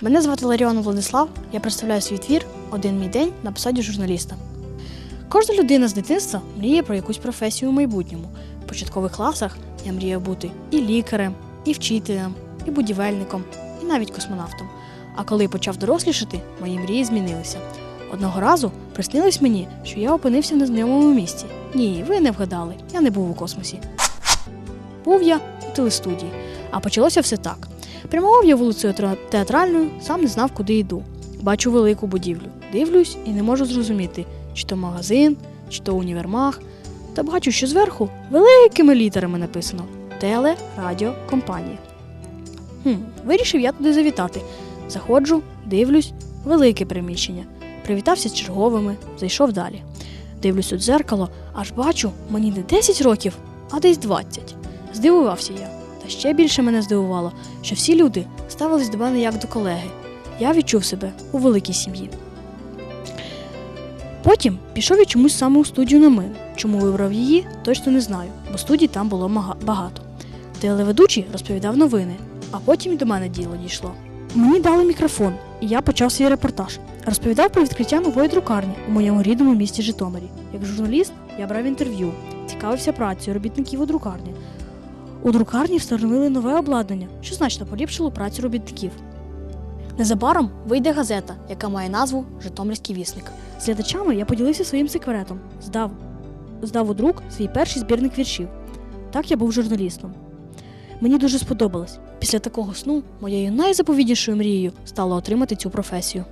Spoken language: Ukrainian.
Мене звати Ларіон Владислав. Я представляю свій твір Один мій день на посаді журналіста. Кожна людина з дитинства мріє про якусь професію у майбутньому. В початкових класах я мріяв бути і лікарем, і вчителем, і будівельником, і навіть космонавтом. А коли почав дорослішати, мої мрії змінилися. Одного разу приснилось мені, що я опинився в незнайомому місці. Ні, ви не вгадали, я не був у космосі. Був я у телестудії, а почалося все так. Прямував я вулицею театральною, сам не знав, куди йду. Бачу велику будівлю. Дивлюсь і не можу зрозуміти, чи то магазин, чи то універмаг. Та бачу, що зверху великими літерами написано телерадіокомпанія. Хм, вирішив я туди завітати. Заходжу, дивлюсь, велике приміщення. Привітався з черговими, зайшов далі. Дивлюсь у дзеркало, аж бачу, мені не 10 років, а десь 20. Здивувався я. Та ще більше мене здивувало, що всі люди ставились до мене як до колеги. Я відчув себе у великій сім'ї. Потім пішов я чомусь саме у студію на мин. Чому вибрав її, точно не знаю, бо студій там було багато. Телеведучий розповідав новини, а потім і до мене діло дійшло. Мені дали мікрофон, і я почав свій репортаж. Розповідав про відкриття нової друкарні у моєму рідному місті Житомирі. Як журналіст я брав інтерв'ю, цікавився працею робітників у друкарні. У друкарні встановили нове обладнання, що значно поліпшило працю робітників. Незабаром вийде газета, яка має назву Житомирський вісник. З глядачами я поділився своїм секретом, здав, здав у друк свій перший збірник віршів. Так я був журналістом. Мені дуже сподобалось. Після такого сну моєю найзаповіднішою мрією стало отримати цю професію.